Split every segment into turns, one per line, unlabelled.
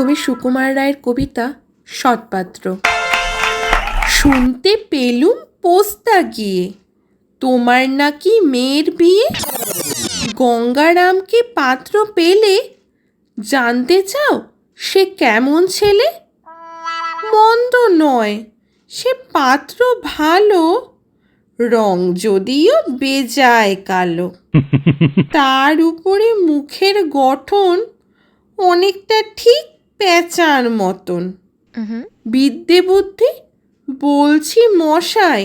কবি সুকুমার রায়ের কবিতা সৎপাত্র। শুনতে পেলুম পোস্তা গিয়ে। তোমার নাকি মেয়ের বিয়ে? গঙ্গারামকে পাত্র পেলে? জানতে চাও সে কেমন ছেলে? মন্দ নয় সে পাত্র ভালো। রং যদিও বেজায় কালো। তার উপরে মুখের গঠন অনেকটা ঠিক প্যাঁচার মতন। বিদ্যে বুদ্ধি বলছি মশাই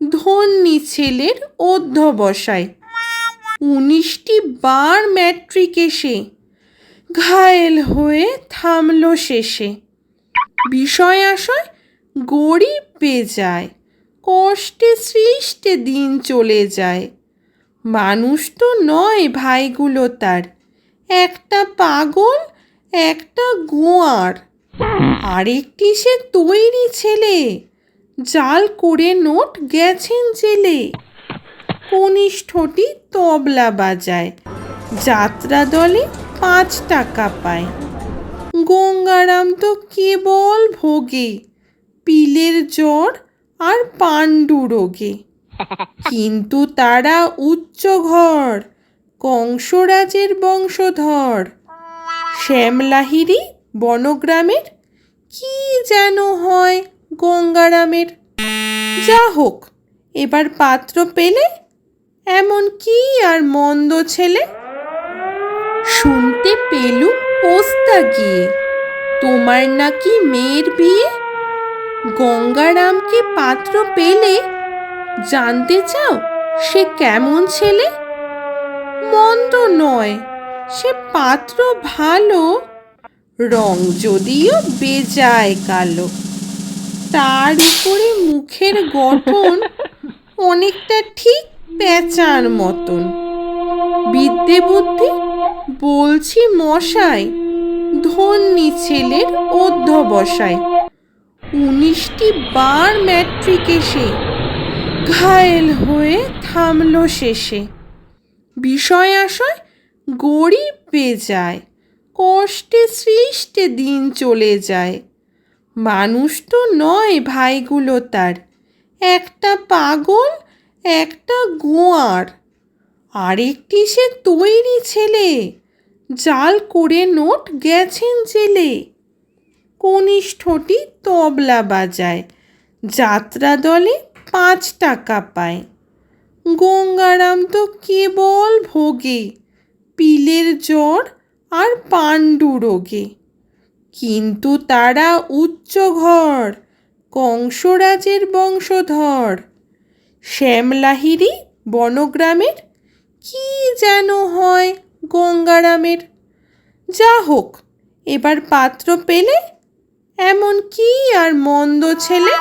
ধন্যি ছেলের অধ্যবসায়। উনিশটি বার ম্যাট্রিকে সে ঘায়েল হয়ে থামল শেষে। বিষয় আশয় গরিব বেজায় কষ্টে সৃষ্টে দিন চলে যায়। মানুষ তো নয় ভাইগুলো তার একটা পাগল একটা গোয়ার। আরেকটি সে তৈরি ছেলে? জাল করে নোট গেছেন জেলে। কনিষ্ঠটি তবলা বাজায়। যাত্রা দলে পাঁচ টাকা পায়। গঙ্গারাম তো কেবল ভোগে। পিলের জ্বর আর পাণ্ডু রোগে। কিন্তু তারা উচ্চ ঘর কংসরাজের বংশধর। শ্যামলাহিরি বনগ্রামের? কি যেন হয় গঙ্গারামের? যা হোক, এবার পাত্র পেলে এমন কি আর মন্দ ছেলে? শুনতে পেলুম পোস্তা গিয়ে, তোমার নাকি মেয়ের বিয়ে? গঙ্গারামকে পাত্র পেলে জানতে চাও সে কেমন ছেলে? মন্দ নয় সে পাত্র ভালো, রং যদিও বেজায় কালো। তার উপরে মুখের গঠন অনেকটা ঠিক প্যাঁচার মতন। বিদ্যে বুদ্ধি, বলছি মশাই, ধন্যি ছেলের অধ্যবসায়। উনিশটি বার ম্যাট্রিকে সে ঘায়েল হয়ে থামল শেষে। বিষয় আশয় গরিব বেজায় কষ্টে সৃষ্টে দিন চলে যায়। মানুষ তো নয় ভাইগুলো তার, একটা পাগল, একটা গোয়ার। আরেকটি সে তৈরি ছেলে, জাল করে নোট গেছেন জেলে। কনিষ্ঠটি তবলা বাজায়, যাত্রা দলে পাঁচ টাকা পায়। গঙ্গারাম তো কেবল ভোগে পিলের জ্বর আর পাণ্ডু রোগে। কিন্তু তারা উচ্চ ঘর, কংসরাজের বংশধর। শ্যামলাহিরি বনগ্রামের, কি যেন হয় গঙ্গারামের। যা হোক এবার পাত্র পেলে এমন কি আর মন্দ ছেলে?